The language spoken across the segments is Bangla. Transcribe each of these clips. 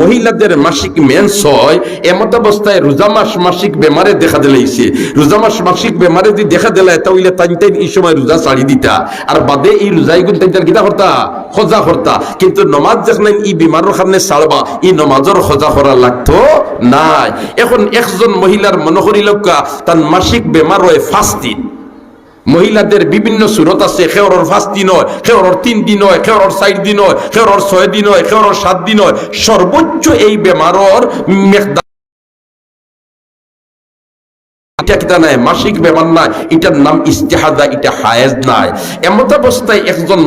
মহিলাদের মাসিক মেন্স হয় এমত অবস্থায় রোজা মাস মাসিক বেমারে দেখা দিলাইছে। রোজা মাস মাসিক বেমারে যদি দেখা দিলায়, তাহলে তাই তাই এই সময় রোজা ছাড়ি দিতা। আর বাদে এই রোজাই গুণ তাই কিতা করতা? খোঁজা করতা। কিন্তু নমাজ যেখানে ই বিমারের সামনে ছাড়বা ই নমাজের খোঁজা করা লাগতো নাই। এখন একজন মহিলার মনে করি লোকা তার মাসিক বেমার হয় ফার্স্ট দিন। মহিলাদের বিভিন্ন সুরত আছে খেওরর পাঁচ দিন হয় খেওরর তিন দিন হয় খেওরর চার দিন হয় খেওরর ছয় দিন হয় খেওরর সাত দিন হয়। সর্বোচ্চ এই বেমারর মাসিক বেমার নাই, এটার নাম ইস্তেহাদা, এটা হায়েজ নাই। এমত অবস্থায় একজন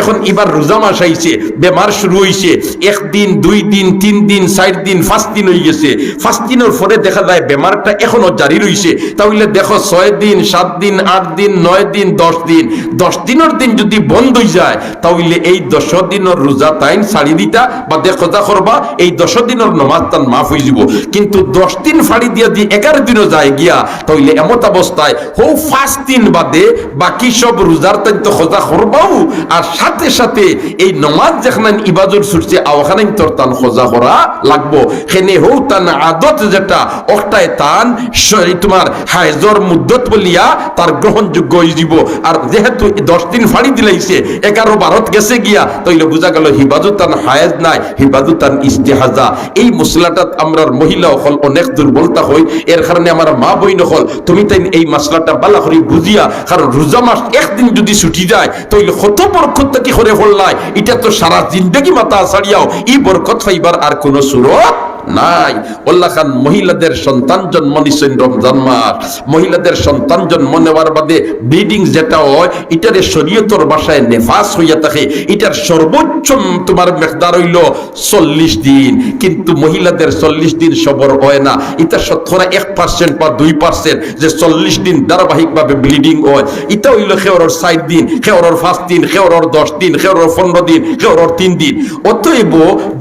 এখন এবার রোজা মাস আইছে, বেমার শুরু হইছে। একদিন, দুই দিন, তিন দিন, চার দিন, পাঁচ দিন হয়ে গেছে। পাঁচ দিনের পরে দেখা যায় বেমারটা এখনও জারি রইছে। তাহলে দেখো ছয় দিন, সাত দিন, আট দিন, নয় দিন, দশ দিন। দশ দিনের দিন যদি বন্ধ হয়ে যায়, তাহলে এই দশ দিনের রোজা তাইন ছাড়ি দিতা বা দেখো যা করবা, এই দশ দিনের নমাজ তান মাফ হয়ে যাব। কিন্তু দশ দিন ফাড়ি দিয়া দিয়ে এগারো দিনও যায় গিয়া, তাহলে এমত অবস্থায় হৌ পাঁচ দিন বাদে বাকি সব রোজার তাই তো খোঁজা করবাও। আর সাথে সাথে এই নমাজ যেখানে ইবাদত ছুটছে আওখানে তোর তান খোঁজা করা লাগবো। হেনে হৌ তান আদত যেটা অকটায় তান তোমার হায়জর মুদ্দত বলিয়া তার গ্রহণযোগ্য হয়ে যাব আর যেহেতু দশ দিন ফাড়ি দিলাইছে, এগারো বারত গেছে গিয়া, তইলে বোঝা গেল হিবাজত তান হায়েজ নাই হিবাজত তান ইস্তেহাজা। এই মশলাটা আমরার মহিলা হল অনেক দুর্বলতা হই, এর কারণে আমার মা বই নকল তুমি তাই এই মশলাটা বালা করে বুঝিয়া, কারণ রোজা মাস একদিন যদি ছুটি যায়, তইলে কত বরকত কি করে হল্লাই এটা তো সারা জিন্দগি মাথা ছাড়িয়াও ই বরকত হইবার আর কোন সুরত নাই। ওল্লা খান মহিলাদের সন্তান জন্ম নিশ্চয় রমজান মাস। মহিলাদের সন্তান জন্ম নেওয়ার বাদে ব্লিডিং যেটা হয়, এটারে শরীয়তর বাসায় নেফাস হইয়া থাকে। এটার সর্বোচ্চ তোমার মেকদার হইল চল্লিশ দিন। কিন্তু মহিলাদের চল্লিশ দিন সবর হয় না। এটা শতকরা এক পার্সেন্ট বা দুই পার্সেন্ট যে চল্লিশ দিন ধারাবাহিকভাবে ব্লিডিং হয়। এটা হইল খেওরর ষাট দিন, খেওরর পাঁচ দিন, খেওরর দশ দিন, খেওরর পনেরো দিন, খেওরর তিন দিন। অতএব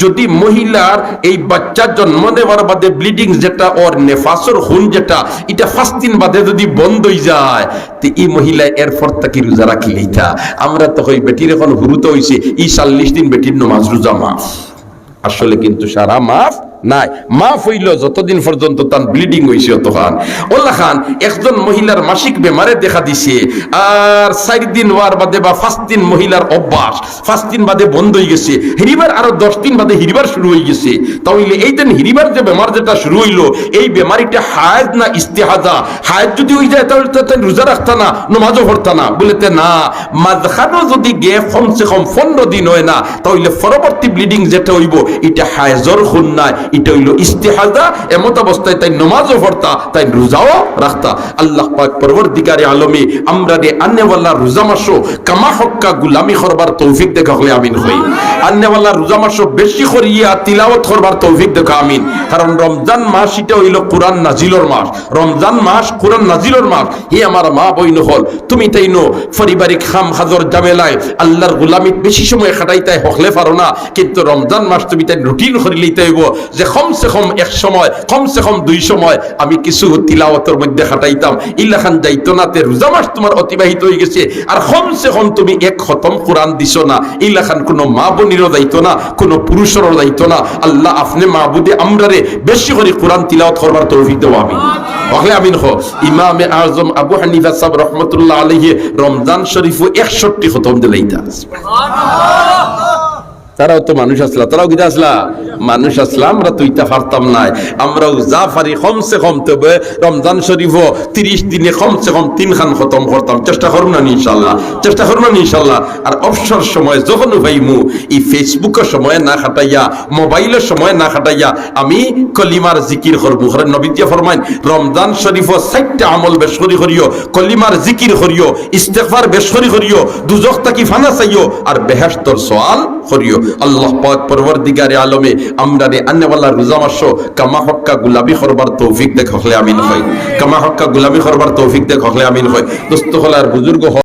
যদি মহিলার এই বাচ্চা জন্ম দেওয়ার বাদে ব্লিডিং যেটা ওর নেফাসর হুন যেটা, এটা ফার্স্ট দিন বাদে যদি বন্ধ হয়ে যায়, তো এই মহিলা এরপর তাকে রোজা রাখি লইতা। আমরা তো ওই বেটির এখন হুরুতে হইছে ই চাল্লিশ দিন বেটির নমাজ রোজা মাফ। আসলে কিন্তু সারা মাফ নাই। মাফ হইল যতদিন পর্যন্ত তার ব্লিডিং হইছে অতখান। ওল্লা খান একজন মহিলার মাসিক বেমারে দেখা দিছে। আর চার দিন হওয়ার বাদে বা পাঁচ দিন মহিলার অভ্যাস, পাঁচ দিন বাদে বন্ধ হয়ে গেছে। হিরিবার আরও দশ দিন বাদে হিরিবার শুরু হয়ে গেছে। তাহলে এই দিন হিরিবার যে বেমার যেটা শুরু হইল, এই বেমারিটা হায়াত না ইস্তেহাজা? হায়াত যদি হয়ে যায়, তাহলে তো রোজা রাখতা না, নমাজও পড়তা না। বলেতে না, মাঝখানেও যদি গে কমসে কম পনেরো দিন হয় না, তাহলে পরবর্তী ব্লিডিং যেটা হইব, এটা হায়জর খুন নাই এটা হইল ইস্তেহাজা, এমত অবস্থায় তাই নমাজও পড়তা, তাই রোজাও রাখতা। আল্লাহ পাক পরবর্তীকারে আলমী, আমরা রে আন্নেওয়াল্লা রোজা মাসো কামা হক্কা গুলামি করবার তৌফিক দেখা হলে আমিন হই। আন্নেওয়াল্লা রোজা মাসো বেশি করিয়া তিলাওয়াত করবার তৌফিক দেখা আমিন। কারণ রমজান মাস এটা হইল কোরআন নাজিলর মাস। রমজান মাস কোরআন নাজিলর মাস। হে আমার মা বইন হল, তুমি তাই নো, পারিবারিক খাম খাজর জামেলায় আল্লাহর গুলামিত বেশি সময় খাটাইতে হকলে পারো না। কিন্তু রমজান মাস তুমি তাই রুটিন করে লইতে হইব। যে কমসে কম এক সময়, কমসে কম দুই সময় আমি কিছু তিলাওয়াতের মধ্যে খাটাইতাম। ইল্লাখান যাইতো না তে রোজা মাস তোমার অতিবাহিত হয়ে গেছে, আর কমসে কম তুমি এক খতম কোরআন দিছো না। ইল্লাখান কোনো মা বোনেরও দায়িত্ব না, কোনো পুরুষেরও দায়িত্ব না। আল্লাহ আপনি মাহবুদে আমরারে বেশি করে কোরআন তিলাওয়াত করবার তৌফিক দেবো আমি ওখানে আমিন হো। ইমামে আজম আবু হানিফা সাহেব রহমতুল্লাহ আলাইহি রমজান শরীফও একষট্টি খতম দিলাইতা তারাও তো মানুষ আসলা, তারাও গীতা আসলা, মানুষ আসলা, আমরা তো ইটা পারতাম নাই। আমরাও যা পারি কমসে কম তবে রমজান শরীফ তিরিশ দিনে কমসে কম তিন খান খতম করতাম। চেষ্টা করুন না ইনশাল্লাহ চেষ্টা করুন না ইনশাল্লাহ আর অবসর সময় যখন ভাইমু এই ফেসবুকের সময় না খাটাইয়া মোবাইলের সময় না খাটাইয়া, আমি কলিমার জিকির করব হরে নবীজিয়া ফরমাইন, রমজান শরীফ চারটা আমল বেশ করি করিও, কলিমার জিকির করিও, ইস্তেগফার বেশ করি করিও, দুজক তাকি ফানা চাইও, আর বেহেশতর সওয়াল করিও। আল্লাহ পাক পরবর্তীকারে আলমে আমরা রে আন্নেওয়ালা রোজা মাস কামা হক্কা গুলাবি করবার তৌফিক দেখ হলে আমিন হয়। কামা হক্কা গুলাবি করবার তৌফিক দেখ হলে আমিন হয়। দোস্ত হলার বুজুর্গ